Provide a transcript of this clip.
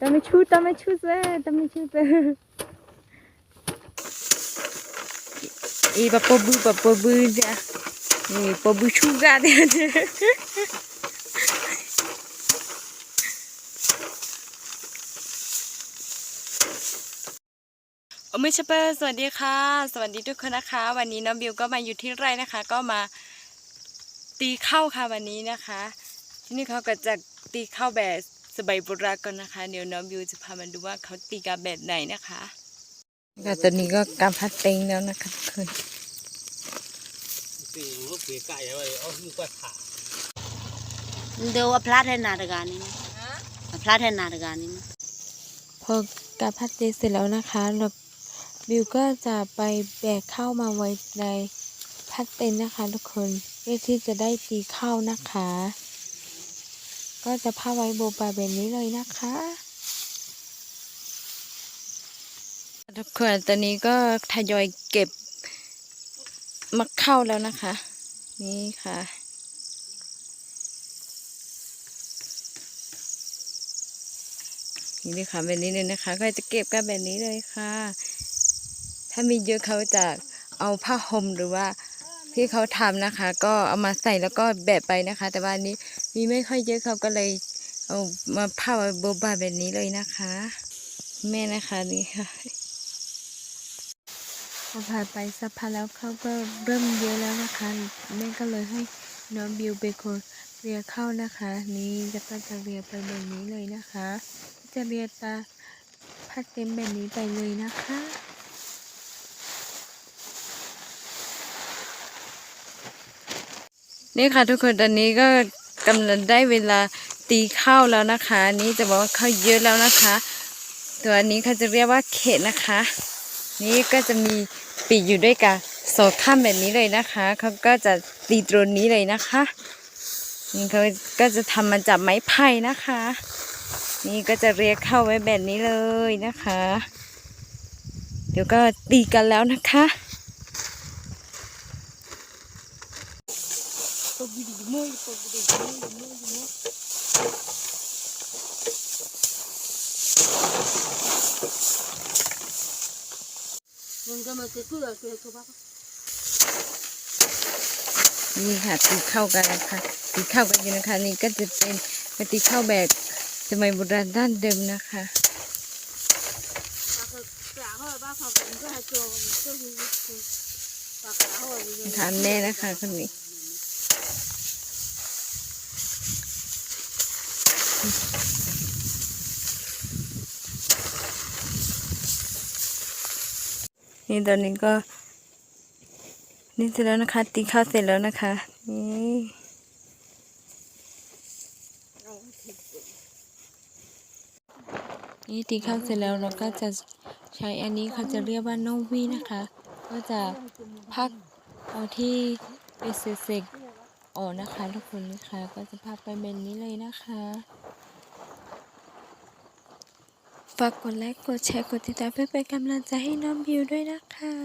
Dame chuta, dame chuta, dame chuta. Y papá bu, papá bu ya. Y papá bu chuga de. โอมิชเปอร์สวัสดีค่ะ สวัสดีทุกคนนะคะ วันนี้น้องบิวก็มาอยู่ที่ไร่นะคะ ก็มาตีข้าวค่ะวันนี้นะคะ ที่นี่เขาก็จะ ตีข้าวแบบสบายโบราณกันนะคะ เดี๋ยวน้องบิวจะพามาดูว่าเขาตีกันแบบไหนนะคะค่ะตอนนี้ก็กำพัดเต็งแล้วนะคะทุกคนตีหัวเปียกไก่ไว้เอาคือกว่าขาเดี๋ยวว่าพลาดให้นาดกานี่นะพลาดให้นาดกานี่นะพอกำพัดเต็งเสร็จแล้วนะคะแล้วบิวก็จะไปแบกข้าวมาไว้ในพัดเต็นท์นะคะทุกคนเพื่อที่จะได้ตีข้าวนะคะ ก็จะผ้าไว้โบบาแบบนี้เลยนะคะ ทุกคนตอนนี้ก็ทยอยเก็บมะเข้าแล้วนะคะ นี่ค่ะนี่เลยค่ะแบบนี้เลยนะคะ ก็จะเก็บกันแบบนี้เลยค่ะ ถ้ามีเยอะเขาจะเอาผ้าห่มหรือว่าที่เขาทำนะคะ ก็เอามาใส่แล้วก็แบะไปนะคะ แต่ว่าอันนี้ มีไม่ค่อยเยอะเขาก็เลยเอามาผ้าโบบาแบบนี้เลยนะคะ แม่นะคะนี่ค่ะพอผ่านไปสักพักแล้วเขาก็เริ่มเยอะแล้วนะคะแม่ก็เลยให้น้องบิวเป็นคนเรียเข้านะคะ นี่จะก็จะเรียไปแบบนี้เลยนะคะ จะเรียตาพัดเต็มแบบนี้ไปเลยนะคะนี่ค่ะทุกคนตอนนี้ก็ กำลังได้เวลาตีข้าวแล้วนะคะ นี่จะบอกว่าข้าวเยอะแล้วนะคะ ตัวนี้เขาจะเรียกว่าเขตนะคะ นี่ก็จะมีปีกอยู่ด้วยกันสองข้ามแบบนี้เลยนะคะเขาก็จะตีตรงนี้เลยนะคะนี่เขาก็จะทำมาจากไม้ไผ่นะคะ นี่ก็จะเรียกเข้าไว้แบบนี้เลยนะคะ เดี๋ยวก็ตีกันแล้วนะคะ มันก็มาคือคือคือคือว่านี่ค่ะตีเข้ากันนะคะตีเข้ากันอยู่นะคะนี่ก็จะเป็นกตีเข้าแบบสมัยโบราณด้านเดิมนะคะปลาเขาบ้าเขาเป็นก็ให้โจมก็คือปลาเขาทานแม่นะคะคนนี้ นี่ตอนนี้ก็ นี่เสร็จแล้วนะคะ ตีข้าวเสร็จแล้วนะคะ นี่นี่ตีข้าวเสร็จแล้วเราก็จะใช้อันนี้เขาจะเรียกว่าน้องวีนะคะ ก็จะพักเอาที่เป็นเศษๆออกนะคะ ทุกคนนะคะ ก็จะพักไปแบบนี้เลยนะคะ ฝากกดไลค์ กดแชร์ กดติดตามเพื่อเป็นกำลังใจให้น้องบิวด้วยนะคะ